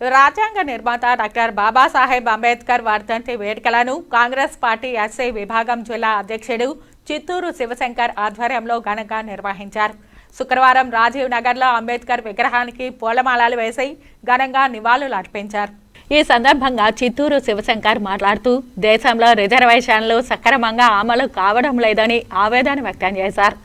రాజ్యాంగ నిర్మాత డాక్టర్ బాబాసాహెబ్ అంబేద్కర్ వర్ధంతి వేడుకలను కాంగ్రెస్ పార్టీ ఎస్సీ విభాగం జిల్లా అధ్యక్షుడు చిత్తూరు శివశంకర్ ఆధ్వర్యంలో ఘనంగా నిర్వహించారు. శుక్రవారం రాజీవ్ నగర్లో అంబేద్కర్ విగ్రహానికి పూలమాలలు వేసి ఘనంగా నివాళులు అర్పించారు. ఈ సందర్భంగా చిత్తూరు శివశంకర్ మాట్లాడుతూ దేశంలో రిజర్వేషన్లు సక్రమంగా అమలు కావడం లేదని ఆవేదన వ్యక్తం చేశారు.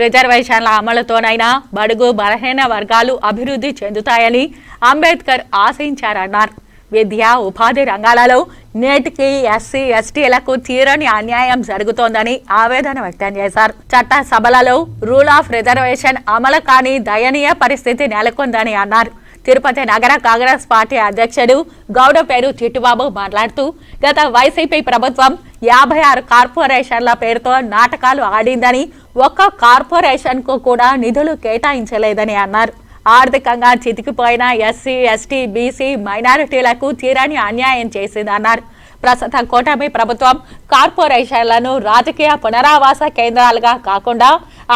రిజర్వేషన్ల అమలుతోనైనా బడుగు బలహీన వర్గాలు అభివృద్ధి చెందుతాయని అంబేద్కర్ ఆశించారన్నారు. విద్య ఉపాధి రంగాలలో నేటికి ఎస్సీ ఎస్టీలకు తీరని అన్యాయం జరుగుతోందని ఆవేదన వ్యక్తం చేశారు. చట్టసభలలో రూల్ ఆఫ్ రిజర్వేషన్ అమలు కాని దయనీయ పరిస్థితి నెలకొందని అన్నారు. తిరుపతి నగర కాంగ్రెస్ పార్టీ అధ్యక్షుడు గౌడ పేరు చిట్టుబాబు మాట్లాడుతూ గత వైసీపీ ప్రభుత్వం యాభై ఆరు కార్పొరేషన్ల పేరుతో నాటకాలు ఆడిందని ఒక్క కార్పొరేషన్కు కూడా నిధులు కేటాయించలేదని అన్నారు. ఆర్థికంగా చితికిపోయిన ఎస్సీ ఎస్టీ బీసీ మైనారిటీలకు తీరని అన్యాయం చేసిందన్నారు. ప్రస్తుత కూటమి ప్రభుత్వం కార్పొరేషన్లను రాజకీయ పునరావాస కేంద్రాలుగా కాకుండా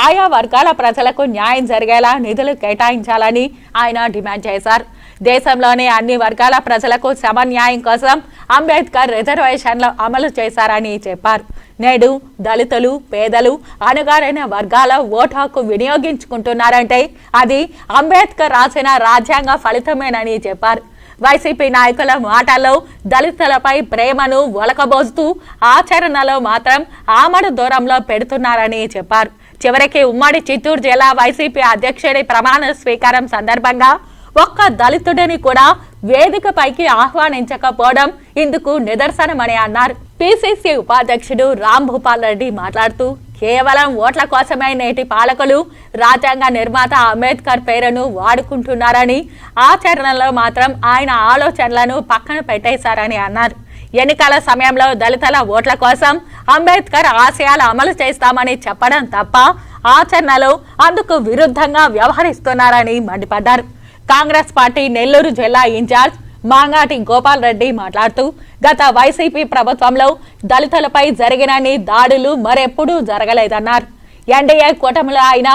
ఆయా వర్గాల ప్రజలకు న్యాయం జరిగేలా నిధులు కేటాయించాలని ఆయన డిమాండ్ చేశారు. దేశంలోని అన్ని వర్గాల ప్రజలకు సమన్యాయం కోసం అంబేద్కర్ రిజర్వేషన్లు అమలు చేశారని చెప్పారు. నేడు దళితులు పేదలు అణగారైన వర్గాల ఓటు హక్కు వినియోగించుకుంటున్నారంటే అది అంబేద్కర్ రాసిన రాజ్యాంగ ఫలితమేనని చెప్పారు. వైసీపీ నాయకుల మాటల్లో దళితులపై ప్రేమను ఒలకబోస్తూ ఆచరణలో మాత్రం ఆమడు దూరంలో పెడుతున్నారని చెప్పారు. చివరికి ఉమ్మడి చిత్తూరు జిల్లా వైసీపీ అధ్యక్షుడి ప్రమాణ స్వీకారం సందర్భంగా ఒక్క దళితుడిని కూడా వేదికపైకి ఆహ్వానించకపోవడం ఇందుకు నిదర్శనమని అన్నారు. పిసిసి ఉపాధ్యక్షుడు రామ్ భూపాల్ రెడ్డి మాట్లాడుతూ కేవలం ఓట్ల కోసమే నేటి పాలకులు రాజ్యాంగ నిర్మాత అంబేద్కర్ పేరును వాడుకుంటున్నారని ఆచరణలో మాత్రం ఆయన ఆలోచనలను పక్కన పెట్టేశారని అన్నారు. ఎన్నికల సమయంలో దళితుల ఓట్ల కోసం అంబేద్కర్ ఆశయాలు అమలు చేస్తామని చెప్పడం తప్ప ఆచరణలో అందుకు విరుద్ధంగా వ్యవహరిస్తున్నారని మండిపడ్డారు. కాంగ్రెస్ పార్టీ నెల్లూరు జిల్లా ఇన్ఛార్జ్ మాంగాటి గోపాల్ రెడ్డి మాట్లాడుతూ గత వైసీపీ ప్రభుత్వంలో దళితులపై జరిగినన్ని దాడులు మరెప్పుడూ జరగలేదన్నారు. ఎన్డీఏ కూటమిలో అయిన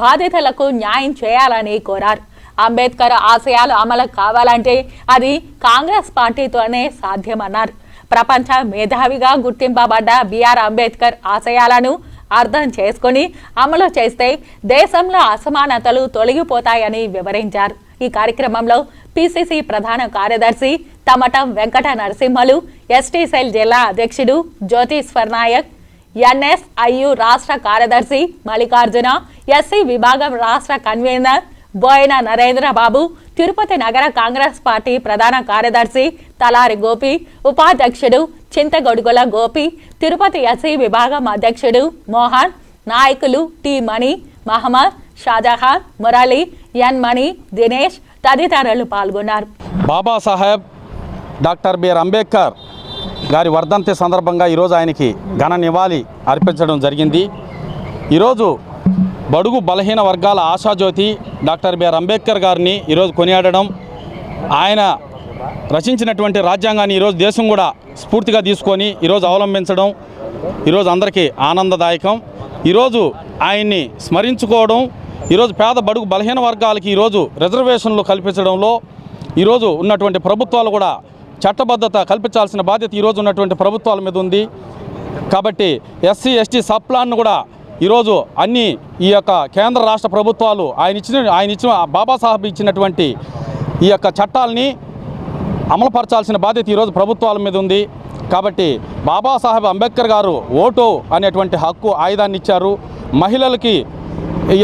బాధితులకు న్యాయం చేయాలని కోరారు. అంబేద్కర్ ఆశయాలు అమలు కావాలంటే అది కాంగ్రెస్ పార్టీతోనే సాధ్యమన్నారు. ప్రపంచ మేధావిగా గుర్తింపబడ్డ బిఆర్ అంబేద్కర్ ఆశయాలను అర్థం చేసుకుని అమలు చేస్తే దేశంలో అసమానతలు తొలగిపోతాయని వివరించారు. ఈ కార్యక్రమంలో పిసిసి ప్రధాన కార్యదర్శి తమటం వెంకట నరసింహలు ఎస్టీ సెల్ జిల్లా అధ్యక్షుడు జ్యోతిశ్వర్ నాయక్ ఎన్ఎస్ఐయు రాష్ట్ర కార్యదర్శి మల్లికార్జున ఎస్సీ విభాగం రాష్ట్ర కన్వీనర్ బోయన నరేంద్రబాబు తిరుపతి నగర కాంగ్రెస్ పార్టీ ప్రధాన కార్యదర్శి తలారి గోపి ఉపాధ్యక్షుడు చింతగొడుగుల గోపి తిరుపతి ఎస్సీ విభాగం అధ్యక్షుడు మోహన్ నాయకులు టి మణి మహమ్మద్ షాజహాన్ మురళి ఎన్ మణి దినేష్ తదితరులు పాల్గొన్నారు. బాబాసాహెబ్ డాక్టర్ బిఆర్ అంబేద్కర్ గారి వర్ధంతి సందర్భంగా ఈరోజు ఆయనకి ఘన నివాళి అర్పించడం జరిగింది. ఈరోజు బడుగు బలహీన వర్గాల ఆశాజ్యోతి డాక్టర్ బిఆర్ అంబేద్కర్ గారిని ఈరోజు కొనియాడడం ఆయన రచించినటువంటి రాజ్యాంగాన్ని ఈరోజు దేశం కూడా స్ఫూర్తిగా తీసుకొని ఈరోజు అవలంబించడం ఈరోజు అందరికీ ఆనందదాయకం. ఈరోజు ఆయన్ని స్మరించుకోవడం ఈరోజు పేద బడుగు బలహీన వర్గాలకి ఈరోజు రిజర్వేషన్లు కల్పించడంలో ఈరోజు ఉన్నటువంటి ప్రభుత్వాలు కూడా చట్టబద్ధత కల్పించాల్సిన బాధ్యత ఈరోజు ఉన్నటువంటి ప్రభుత్వాల మీద ఉంది. కాబట్టి ఎస్సీ ఎస్టీ సబ్ ప్లాన్ను కూడా ఈరోజు అన్ని ఈ యొక్క కేంద్ర రాష్ట్ర ప్రభుత్వాలు ఆయన ఇచ్చిన ఆయన ఇచ్చిన బాబాసాహెబ్ ఇచ్చినటువంటి ఈ యొక్క చట్టాలని అమలుపరచాల్సిన బాధ్యత ఈరోజు ప్రభుత్వాల మీద ఉంది. కాబట్టి బాబాసాహెబ్ అంబేద్కర్ గారు ఓటు అనేటువంటి హక్కు ఆయుధాన్ని ఇచ్చారు. మహిళలకి ఈ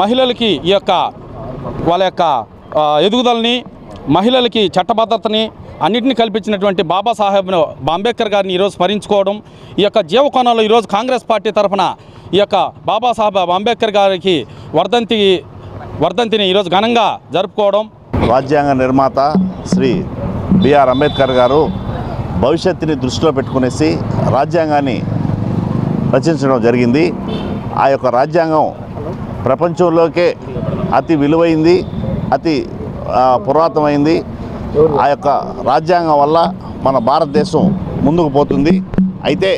మహిళలకి ఈ యొక్క వాళ్ళ యొక్క ఎదుగుదలని మహిళలకి చట్టబద్ధతని అన్నింటినీ కల్పించినటువంటి బాబాసాహెబ్ అంబేద్కర్ గారిని ఈరోజు స్మరించుకోవడం ఈ యొక్క జీవకోణంలో ఈరోజు కాంగ్రెస్ పార్టీ తరఫున ఈ యొక్క బాబాసాహెబ్ అంబేద్కర్ గారికి వర్ధంతి వర్ధంతిని ఈరోజు ఘనంగా జరుపుకోవడం. రాజ్యాంగ నిర్మాత శ్రీ బిఆర్ అంబేద్కర్ గారు భవిష్యత్తుని దృష్టిలో పెట్టుకునేసి రాజ్యాంగాన్ని రచించడం జరిగింది. ఆ యొక్క రాజ్యాంగం ప్రపంచంలోకే అతి విలువైంది అతి పురాతనమైంది ఆ యొక్క రాజ్యాంగం వల్ల మన భారతదేశం ముందుకు పోతుంది. అయితే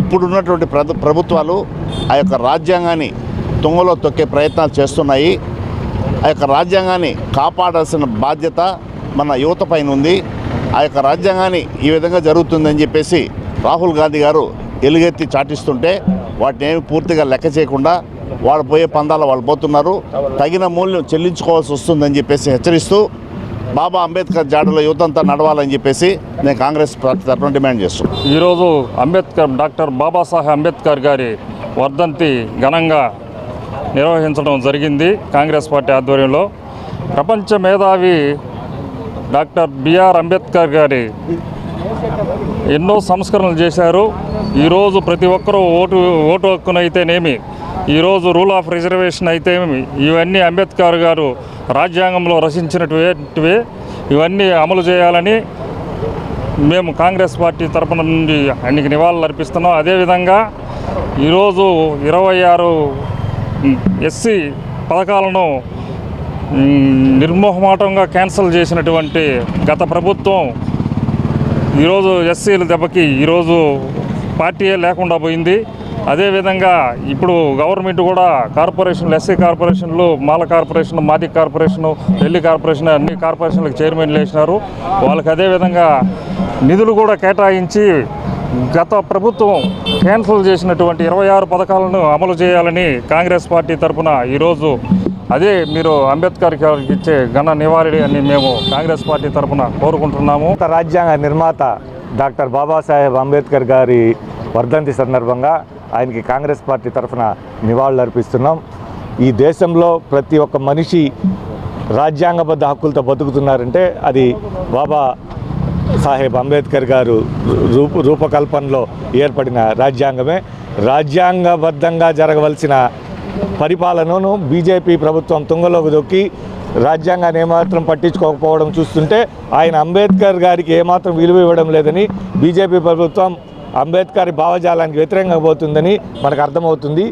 ఇప్పుడున్నటువంటి ప్ర ప్రభుత్వాలు ఆ యొక్క రాజ్యాంగాన్ని తుంగలో తొక్కే ప్రయత్నాలు చేస్తున్నాయి. ఆ యొక్క రాజ్యాంగాన్ని కాపాడాల్సిన బాధ్యత మన యువత పైన ఉంది. ఆ యొక్క రాజ్యాంగాన్ని ఈ విధంగా జరుగుతుందని చెప్పేసి రాహుల్ గాంధీ గారు ఎలుగెత్తి చాటిస్తుంటే వాటిని ఏమి పూర్తిగా లెక్క చేయకుండా వాళ్ళు పోయే పందాల వాళ్ళు పోతున్నారు. తగిన మూల్యం చెల్లించుకోవాల్సి వస్తుందని చెప్పేసి హెచ్చరిస్తూ బాబా అంబేద్కర్ జాడలో యువతంతా నడవాలని చెప్పేసి నేను కాంగ్రెస్ పార్టీ తరఫున డిమాండ్ చేస్తున్నాను. ఈరోజు అంబేద్కర్ డాక్టర్ బాబాసాహెబ్ అంబేద్కర్ గారి వర్ధంతి ఘనంగా నిర్వహించడం జరిగింది కాంగ్రెస్ పార్టీ ఆధ్వర్యంలో. ప్రపంచ మేధావి డాక్టర్ బిఆర్ అంబేద్కర్ గారి ఎన్నో సంస్కరణలు చేశారు. ఈరోజు ప్రతి ఒక్కరూ ఓటు ఓటు హక్కునైతేనేమి ఈరోజు రూల్ ఆఫ్ రిజర్వేషన్ అయితే ఇవన్నీ అంబేద్కర్ గారు రాజ్యాంగంలో రచించినటువంటివే. ఇవన్నీ అమలు చేయాలని మేము కాంగ్రెస్ పార్టీ తరపున నుండి ఆయనకి నివాళులు అర్పిస్తున్నాం. అదేవిధంగా ఈరోజు ఇరవై ఆరు ఎస్సీ పథకాలను నిర్మోహమాటంగా క్యాన్సిల్ చేసినటువంటి గత ప్రభుత్వం ఈరోజు ఎస్సీల దెబ్బకి ఈరోజు పార్టీయే లేకుండా పోయింది. అదేవిధంగా ఇప్పుడు గవర్నమెంట్ కూడా కార్పొరేషన్లు ఎస్సీ కార్పొరేషన్లు Mala corporation Madiga corporation Delhi corporation అన్ని కార్పొరేషన్లకు చైర్మన్లు వేసినారు వాళ్ళకి అదేవిధంగా నిధులు కూడా కేటాయించి గత ప్రభుత్వం క్యాన్సిల్ చేసినటువంటి ఇరవై ఆరు పథకాలను అమలు చేయాలని కాంగ్రెస్ పార్టీ తరఫున ఈరోజు అదే మీరు అంబేద్కర్ గారికి ఇచ్చే ఘన నివారణ అని మేము కాంగ్రెస్ పార్టీ తరఫున కోరుకుంటున్నాము. రాజ్యాంగ నిర్మాత డాక్టర్ బాబాసాహెబ్ అంబేద్కర్ గారి వర్ధంతి సందర్భంగా ఆయనకి కాంగ్రెస్ పార్టీ తరఫున నివాళులు అర్పిస్తున్నాం. ఈ దేశంలో ప్రతి ఒక్క మనిషి రాజ్యాంగబద్ధ హక్కులతో బతుకుతున్నారంటే అది బాబా సాహెబ్ అంబేద్కర్ గారు రూప రూపకల్పనలో ఏర్పడిన రాజ్యాంగమే. రాజ్యాంగబద్ధంగా జరగవలసిన పరిపాలనను బీజేపీ ప్రభుత్వం తుంగలోకి దొక్కి రాజ్యాంగాన్ని ఏమాత్రం పట్టించుకోకపోవడం చూస్తుంటే ఆయన అంబేద్కర్ గారికి ఏమాత్రం విలువ ఇవ్వడం లేదని బీజేపీ ప్రభుత్వం అంబేద్కర్ భావజాలానికి వ్యతిరేకంగా పోతుందని మనకు అర్థమవుతుంది.